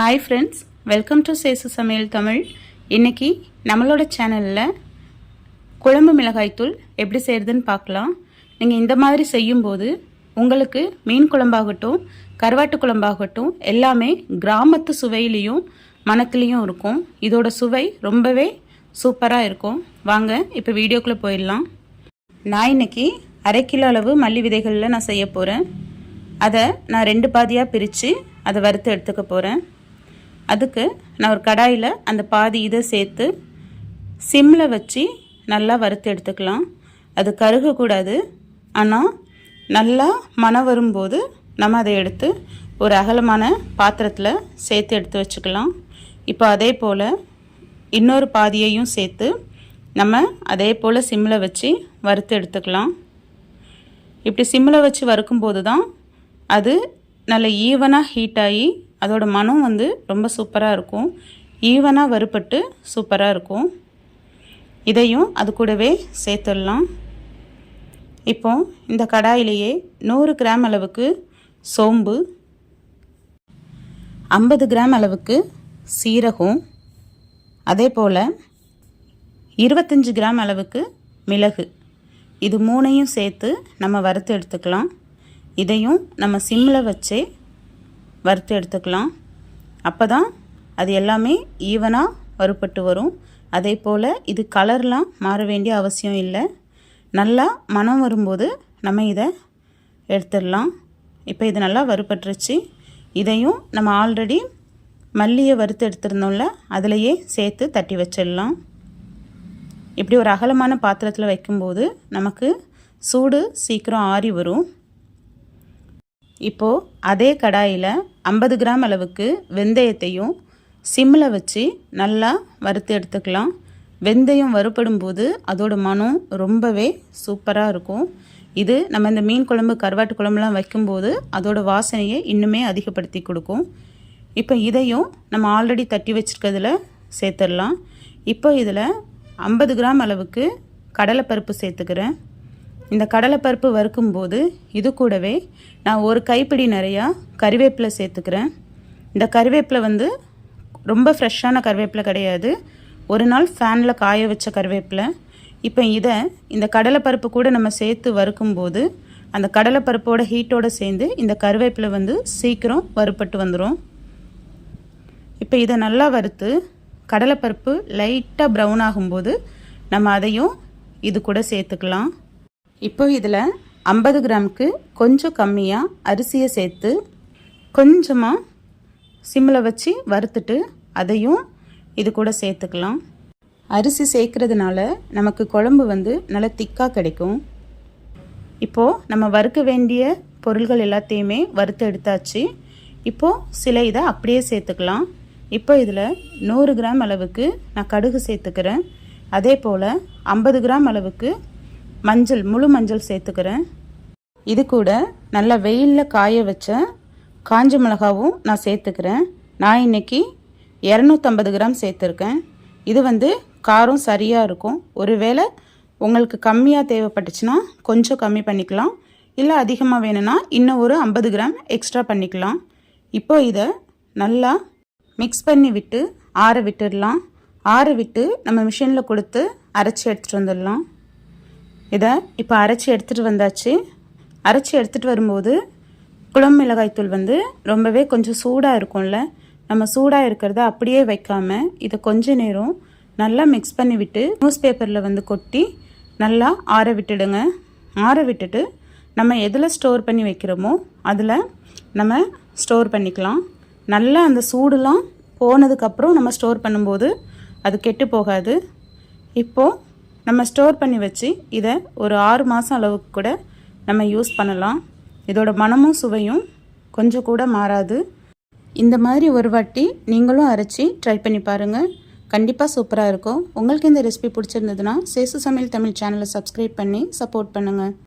Hi friends welcome to Sesu சமையல் தமிழ் இன்றைக்கி நம்மளோட சேனலில் குழம்பு மிளகாய்த்தூள் எப்படி செய்கிறதுன்னு பார்க்கலாம். நீங்கள் இந்த மாதிரி செய்யும்போது உங்களுக்கு மீன் குழம்பாகட்டும் கருவாட்டு குழம்பாகட்டும் எல்லாமே கிராமத்து சுவையிலையும் மணத்துலேயும் இருக்கும். இதோட சுவை ரொம்பவே சூப்பராக இருக்கும். வாங்க இப்போ வீடியோக்குள்ளே போயிடலாம். நான் இன்னைக்கு அரை கிலோ அளவு மல்லி விதைகளில் நான் செய்ய போகிறேன் அதை நான் ரெண்டு பாதியாக பிரித்து அதை வறுத்து எடுத்துக்க போகிறேன் அதுக்கு நான் ஒரு கடாயில் அந்த பாதி இதை சேர்த்து சிம்மில் வச்சு நல்லா வறுத்து எடுத்துக்கலாம். அது கருகக்கூடாது. ஆனால் நல்லா மனம் வரும்போது நம்ம அதை எடுத்து ஒரு அகலமான பாத்திரத்தில் சேர்த்து எடுத்து வச்சுக்கலாம். இப்போ அதே போல் இன்னொரு பாதியையும் சேர்த்து நம்ம அதே போல் சிம்மில் வச்சு வறுத்து எடுத்துக்கலாம். இப்படி சிம்மில் வச்சு வறுக்கும்போது தான் அது நல்ல ஈவனாக ஹீட் ஆகி அதோட மனம் வந்து ரொம்ப சூப்பராக இருக்கும். ஈவனாக வறுபட்டு சூப்பராக இருக்கும். இதையும் அது கூடவே சேர்த்துடலாம். இப்போ இந்த கடாயிலேயே நூறு கிராம் அளவுக்கு சோம்பு ஐம்பது கிராம் அளவுக்கு சீரகம் அதே போல் இருபத்தஞ்சி கிராம் அளவுக்கு மிளகு. இது மூணையும் சேர்த்து நம்ம வறுத்து எடுத்துக்கலாம். இதையும் நம்ம சிம்மில் வச்சே வறுத்து எடுத்துக்கலாம். அப்போ தான் அது எல்லாமே ஈவனாக வறுபட்டு வரும். அதே போல் இது கலர்லாம் மாற வேண்டிய அவசியம் இல்லை. நல்லா மனம் வரும்போது நம்ம இதை எடுத்துடலாம். இப்போ இது நல்லா வறுபட்டுருச்சு. இதையும் நம்ம ஆல்ரெடி மல்லியை வறுத்து எடுத்துருந்தோம்ல அதிலையே சேர்த்து தட்டி வச்சிடலாம். இப்படி ஒரு அகலமான பாத்திரத்தில் வைக்கும்போது நமக்கு சூடு சீக்கிரம் ஆறி வரும். இப்போது அதே கடாயில் ஐம்பது கிராம் அளவுக்கு வெந்தயத்தையும் சிம்மில் வச்சு நல்லா வறுத்து எடுத்துக்கலாம். வெந்தயம் வறுப்படும் போது அதோட மனம் ரொம்பவே சூப்பராக இருக்கும். இது நம்ம இந்த மீன் குழம்பு கருவாட்டு குழம்புலாம் வைக்கும்போது அதோட வாசனையை இன்னுமே அதிகப்படுத்தி கொடுக்கும். இப்போ இதையும் நம்ம ஆல்ரெடி தட்டி வச்சுருக்கிறதுல சேர்த்துடலாம். இப்போ இதில் ஐம்பது கிராம் அளவுக்கு கடலைப்பருப்பு சேர்த்துக்கிறேன். இந்த கடலைப்பருப்பு வறுக்கும்போது இது கூடவே நான் ஒரு கைப்பிடி நிறையா கறிவேப்பிலை சேர்த்துக்கிறேன். இந்த கறிவேப்பிலை வந்து ரொம்ப ஃப்ரெஷ்ஷான கருவேப்பிலை கிடையாது. ஒரு நாள் ஃபேனில் காய வச்ச கருவேப்பிலை இப்போ இதை இந்த கடலைப்பருப்பு கூட நம்ம சேர்த்து வறுக்கும்போது அந்த கடலைப்பருப்போட ஹீட்டோடு சேர்ந்து இந்த கருவேப்பிலை வந்து சீக்கிரம் வறுப்பட்டு வந்துடும் இப்போ இதை நல்லா வறுத்து கடலைப்பருப்பு லைட்டாக ப்ரௌன் ஆகும்போது நம்ம அதையும் இது கூட சேர்த்துக்கலாம். இப்போ இதில் ஐம்பது கிராமுக்கு கொஞ்சம் கம்மியாக அரிசியை சேர்த்து கொஞ்சமாக சிம்மில் வச்சு வறுத்துட்டு அதையும் இது கூட சேர்த்துக்கலாம். அரிசி சேர்க்கறதுனால நமக்கு குழம்பு வந்து நல்லா திக்காக கிடைக்கும். இப்போது நம்ம வறுக்க வேண்டிய பொருள்கள் எல்லாத்தையுமே வறுத்து எடுத்தாச்சு. இப்போது சில இதை அப்படியே சேர்த்துக்கலாம். இப்போ இதில் நூறு கிராம் அளவுக்கு நான் கடுகு சேர்த்துக்கிறேன். அதே போல் ஐம்பது கிராம் அளவுக்கு மஞ்சள் முழு மஞ்சள் சேர்த்துக்கிறேன். இது கூட நல்லா வெயிலில் காய வச்ச காஞ்ச மிளகாவும் நான் சேர்த்துக்கிறேன். நான் இன்றைக்கி இரநூத்தம்பது கிராம் சேர்த்துருக்கேன். இது வந்து காரம் சரியாக இருக்கும். ஒருவேளை உங்களுக்கு கம்மியாக தேவைப்பட்டுச்சுன்னா கொஞ்சம் கம்மி பண்ணிக்கலாம். இல்லை அதிகமாக வேணும்னா இன்னும் ஒரு ஐம்பது கிராம் எக்ஸ்ட்ரா பண்ணிக்கலாம். இப்போ இதை நல்லா மிக்ஸ் பண்ணி விட்டு ஆற விட்டுடலாம். ஆற விட்டு நம்ம மிஷினில் கொடுத்து அரைச்சி எடுத்துகிட்டு வந்துடலாம். இதை இப்போ அரைச்சி எடுத்துகிட்டு வந்தாச்சு. அரைச்சி எடுத்துகிட்டு வரும்போது குழம்பு மிளகாய்த்தூள் வந்து ரொம்பவே கொஞ்சம் சூடாக இருக்கும்ல. நம்ம சூடாக இருக்கிறத அப்படியே வைக்காமல் இதை கொஞ்ச நேரம் நல்லா மிக்ஸ் பண்ணி விட்டு நியூஸ் பேப்பரில் வந்து கொட்டி நல்லா ஆற விட்டுடுங்க. ஆற விட்டுட்டு நம்ம எதில் ஸ்டோர் பண்ணி வைக்கிறோமோ அதில் நம்ம ஸ்டோர் பண்ணிக்கலாம். நல்லா அந்த சூடுலாம் போனதுக்கப்புறம் நம்ம ஸ்டோர் பண்ணும்போது அது கெட்டு போகாது. இப்போது நம்ம ஸ்டோர் பண்ணி வச்சு இதை ஒரு ஆறு மாதம் அளவுக்கு கூட நம்ம யூஸ் பண்ணலாம். இதோட மனமும் சுவையும் கொஞ்சம் கூட மாறாது. இந்த மாதிரி ஒரு வாட்டி நீங்களும் அரைச்சி ட்ரை பண்ணி பாருங்கள் கண்டிப்பாக சூப்பராக இருக்கும். உங்களுக்கு இந்த ரெசிபி பிடிச்சிருந்ததுன்னா சேசு சமையல் தமிழ் சேனலை சப்ஸ்கிரைப் பண்ணி சப்போர்ட் பண்ணுங்கள்